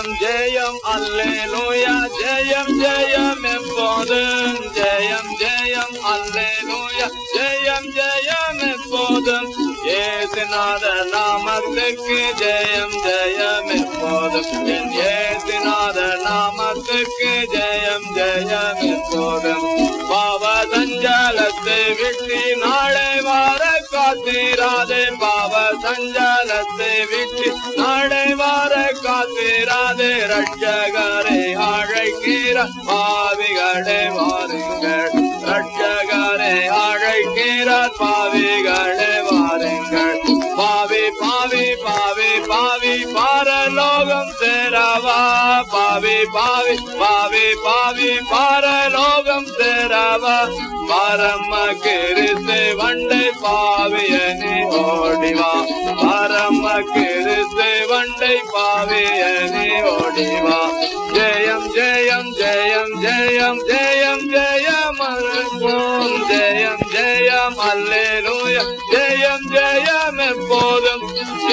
ஜெயம் ஜெயம் அல்லேலூயா ஜெயம் ஜெயம் எப்போதும் ஜெயம் ஜெயம் அல்லேலூயா ஜெயம் ஜெயம் எப்போதும் ஏசுநாத நாமத்துக்கு ஜெயம் ஜெயம் எப்போதும் ஏசுநாத நாமத்துக்கு ஜெயம் ஜெயம் எப்போதும் பாவ சஞ்சாலத்தை விட்டு நாளை வார காத்திராதே பாவ சஞ்சாலத்தை விட்டு நாளை வார காத்திராதே ரட்சகரை அழைக்கிற பாவிகளே வாருங்கள். ரட்சகரை அழைக்கிற பாவிகளே வாருங்கள். பாவி பாவி பாவி பாவி பாரலோகம் சேரவா. பாவி பாவி பாவி பாவி பாரலோகம் சேரவா. பரம கிருத்து வண்டை பாவியனி ஓடிவா. பரம கிருத்து வண்டை பாவியனி ஓடிவா ஜெயம் ஜெயம் ஜெயம் ஜெயம் ஜெயம் ஜெயம் அருள்வோம் ஜெயம் ஜெயம் அல்லேலூயா. ஜெயம் ஜெயம் எப்போதும்.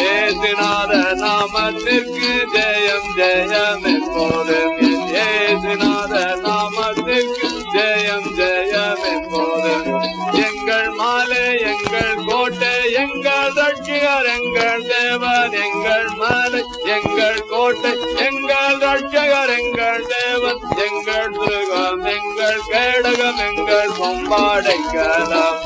ஏசுநாத நாமத்திற்கு ஜெயம் ஜெயம் எப்போதும். என் ஏசுநாத நாமத்திற்கு ஜெயம் ஜெயம் எப்போதும். எங்கள் மாலை எங்கள் கோட்டை எங்கள் ரட்சிகர் எங்கள் தேவன் எங்கள் மாலை எங்கள் கோட்டை எங்கள் ரட்சகர் எங்கள் தேவன் எங்கள் துருகம் எங்கள் கேடகம் எங்கள் பொம்பாடைக்கலாம்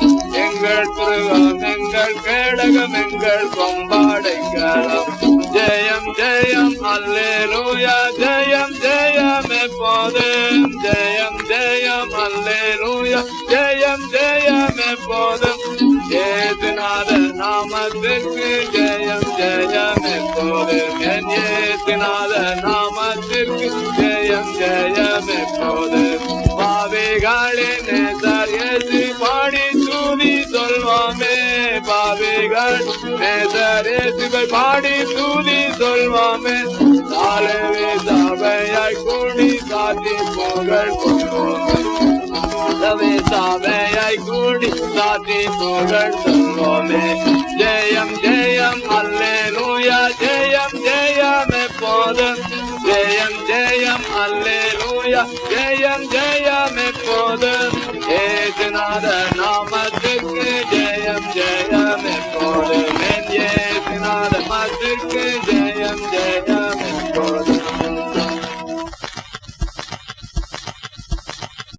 எங்கள் துருகம் எங்கள் கேடகம் எங்கள் பொம்பாடைக்கலாம் ஜெயம் ஜெயம் அல்லேலூயா ஜெயம் ஜெயம் எப்போதும். ஜெயம் ஜெயம் அல்லேலூயா ஜெயம் ஜெயம் எப்போதும். ஏதுநாத நாமத்திற்கு ஜெயம் ஜெயம் எப்போது? என் நாமத்திற்கு ஜெயம் ஜெயம் எப்போது? பாவிகளின் நேசர் ஏசி பாடி தூதி சொல்வாமே. பாவிகள் நேசர் இயேசுவை பாடி தூதி சொல்வாமே. தாழவே சபையாய் கூடி சாத்தி புகழ் கொள்வோமே சவே சபையாய் கூடி சாத்தி புகழ் சொல்வோமே ஜெயம் ஜெயம் அல்லேலூயா ஜெயம் ஜெயம் எப்போதும் ஜெயம் ஜெயம் அல்லேலூயா ஜெயம் ஜெயம் எப்போதும் ஏசுநாத நாம